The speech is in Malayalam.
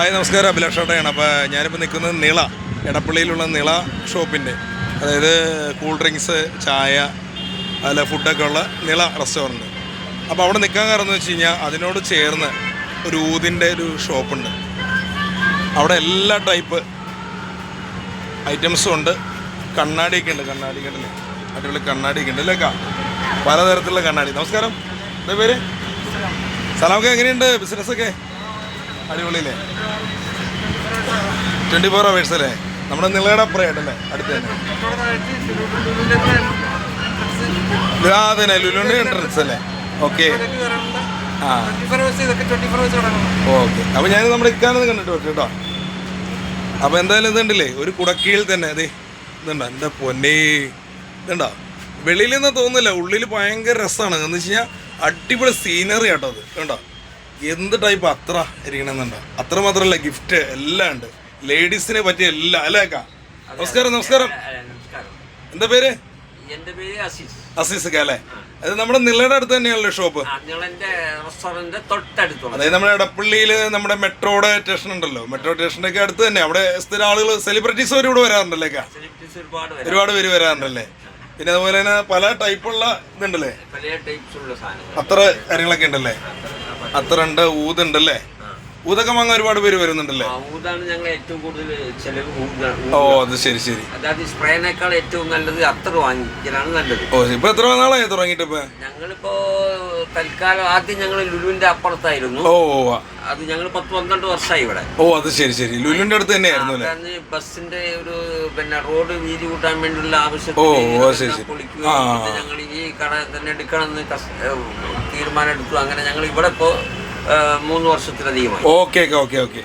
ഹായ് നമസ്കാരം. അഭിലാഷ് ഏട്ടയാണ് അപ്പോൾ ഞാനിപ്പോൾ നിൽക്കുന്നത് നിള എടപ്പള്ളിയിലുള്ള നിള ഷോപ്പിന്റെ അതായത് കൂൾ ഡ്രിങ്ക്സ് ചായ അല്ല ഫുഡൊക്കെ ഉള്ള നിള റെസ്റ്റോറന്റ്. അപ്പോൾ അവിടെ നിൽക്കാൻ കാരണം എന്ന് വെച്ച് കഴിഞ്ഞാൽ അതിനോട് ചേർന്ന് ഒരു ഊതിന്റെ ഒരു ഷോപ്പുണ്ട്. അവിടെ എല്ലാ ടൈപ്പ് ഐറ്റംസും ഉണ്ട്. കണ്ണാടിയൊക്കെ ഉണ്ട് കണ്ണാടി കണ്ടില്ലേ? അടിപൊളി കണ്ണാടിയൊക്കെ ഉണ്ട്. അല്ലേക്കാ പലതരത്തിലുള്ള കണ്ണാടി. നമസ്കാരം. എന്താ പേര്? സലാമൊക്കെ എങ്ങനെയുണ്ട്? ബിസിനസ്സൊക്കെ? അടിപൊളിയില്ലേ? ട്വന്റി ഫോർ അവേഴ്സ് അല്ലേ? നമ്മുടെ നിളയുടെ അപ്പുറമായിട്ടല്ലേ അടുത്ത് തന്നെ. ആ ലുലുണ്ട് എൻട്രൻസ് അല്ലേ? ഓക്കെ ഓക്കെ അപ്പോൾ ഞാൻ നമ്മുടെ ഇക്കാനത് കണ്ടിട്ട് കേട്ടോ. അപ്പോൾ എന്തായാലും ഇതുണ്ടല്ലേ ഒരു കുടക്കീഴിൽ തന്നെ. അതെ ഇതുണ്ടോ? എന്റെ പൊന്നേ? ഇതുണ്ടോ? വെളിയിൽ നിന്ന് തോന്നുന്നില്ല. ഉള്ളിൽ ഭയങ്കര രസമാണ് എന്ന് വെച്ച് കഴിഞ്ഞാൽ അടിപൊളി സീനറി ആട്ടോ അത്. കണ്ടോ? എന്ത് ടൈപ്പ് അത്ര ഇരിക്കണമെന്നുണ്ടോ? അത്ര മാത്രമല്ല ഗിഫ്റ്റ് എല്ലാം ഉണ്ട്. ലേഡീസിനെ പറ്റിയ എല്ലാം അല്ലേ അക്ക? നമസ്കാരം നമസ്കാരം. എന്താ പേര്? എന്റെ പേര് അസീസ്. അസീസക്ക അല്ലേ? അത് നമ്മുടെ നിലയുടെ അടുത്ത് തന്നെയാണല്ലോ ഷോപ്പ്. ഞങ്ങളെന്റെ റെസ്റ്റോറന്റ് തൊട്ടടുത്തുള്ള അതായത് നമ്മുടെ എടപ്പള്ളിയിൽ നമ്മുടെ മെട്രോയുടെ സ്റ്റേഷൻ ഉണ്ടല്ലോ. മെട്രോ സ്റ്റേഷന്റെ ഒക്കെ അടുത്ത് തന്നെ. അവിടെ സ്ഥിരം ആളുകൾ സെലിബ്രിറ്റീസ് വരെ ഇവിടെ വരാറുണ്ടല്ലേ ഒരുപാട് പേര് വരാറുണ്ടല്ലേ? പിന്നെ അതുപോലെ തന്നെ പല ടൈപ്പുള്ള ഇതുണ്ടല്ലേ? പല സാധനങ്ങൾ അത്ര കാര്യങ്ങളൊക്കെ ഉണ്ടല്ലേ? അത്ര ഉണ്ട് ഊതുണ്ടല്ലേ? ഊതൊക്കെ വാങ്ങാൻ ഒരുപാട് പേര് വരുന്നുണ്ടല്ലേ? ഊതാണ് ഞങ്ങൾ ഏറ്റവും കൂടുതൽ ചെലവ് ഓ അത് ശരി ശരി. അതായത് സ്പ്രേനേക്കാൾ ഏറ്റവും നല്ലത് അത്ര വാങ്ങിക്കലാണ് നല്ലത്. ഓ ഇപ്പൊ എത്ര നാളായി തുടങ്ങിട്ട് ഇപ്പൊ? ഞങ്ങളിപ്പോ തൽക്കാലം ആദ്യം ഞങ്ങൾ ലുലുവിന്റെ അപ്പുറത്തായിരുന്നു. ഓ അത് ഞങ്ങൾ പത്ത് പന്ത്രണ്ട് വർഷമായി ഇവിടെ. ഓ അത് ശരി ശരി. ലുലുവിന്റെ അടുത്ത് തന്നെയായിരുന്നു അല്ലേ? ബസ്സിന്റെ ഒരു പിന്നെ റോഡ് വീതി കൂട്ടാൻ വേണ്ടിയുള്ള ആവശ്യത്തിന് ഞങ്ങൾ ഈ കട തന്നെ എടുക്കണം എന്ന് തീരുമാനം എടുത്തു. അങ്ങനെ ഞങ്ങൾ ഇവിടെ ഇപ്പോ മൂന്ന് വർഷത്തിലധികമായി. Okay okay okay.